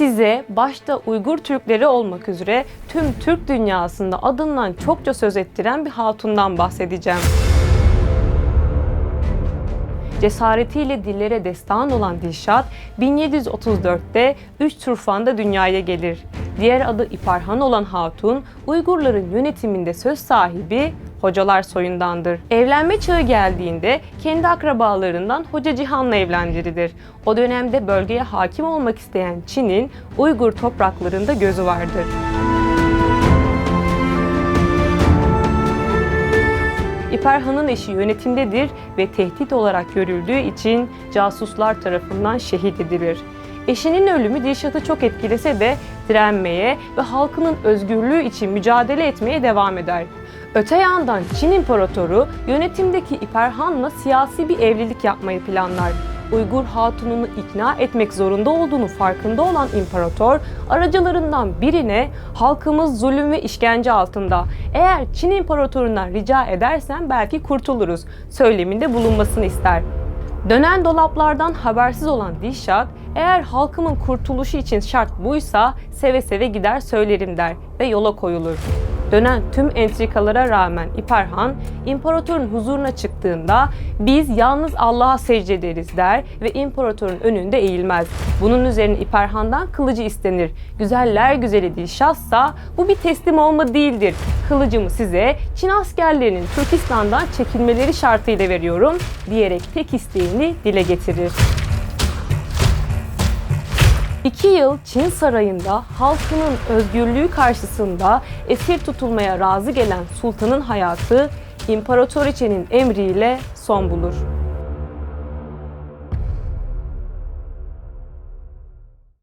Size başta Uygur Türkleri olmak üzere tüm Türk dünyasında adından çokça söz ettiren bir hatundan bahsedeceğim. Cesaretiyle dillere destan olan Dilşat, 1734'te 3 turfanda dünyaya gelir. Diğer adı İparhan olan Hatun, Uygurların yönetiminde söz sahibi hocalar soyundandır. Evlenme çağı geldiğinde kendi akrabalarından Hoca Cihan'la evlendirilir. O dönemde bölgeye hakim olmak isteyen Çin'in Uygur topraklarında gözü vardır. İperhan'ın eşi yönetimdedir ve tehdit olarak görüldüğü için casuslar tarafından şehit edilir. Eşinin ölümü Dilşat'ı çok etkilese de direnmeye ve halkının özgürlüğü için mücadele etmeye devam eder. Öte yandan Çin İmparatoru yönetimdeki İperhan'la siyasi bir evlilik yapmayı planlar. Uygur hatununu ikna etmek zorunda olduğunu farkında olan imparator aracılarından birine halkımız zulüm ve işkence altında. Eğer Çin imparatorundan rica edersen belki kurtuluruz söyleminde bulunmasını ister. Dönen dolaplardan habersiz olan Dilşat, eğer halkımın kurtuluşu için şart buysa seve seve gider söylerim der ve yola koyulur. Dönen tüm entrikalara rağmen İperhan, imparatorun huzuruna çıktığında biz yalnız Allah'a secde ederiz der ve imparatorun önünde eğilmez. Bunun üzerine İperhan'dan kılıcı istenir. Güzeller güzeli Dilşatsa bu bir teslim olma değildir. Kılıcımı size Çin askerlerinin Türkistan'dan çekilmeleri şartıyla veriyorum diyerek tek isteğini dile getirir. İki yıl Çin sarayında halkının özgürlüğü karşısında esir tutulmaya razı gelen sultanın hayatı İmparatoriçenin emriyle son bulur.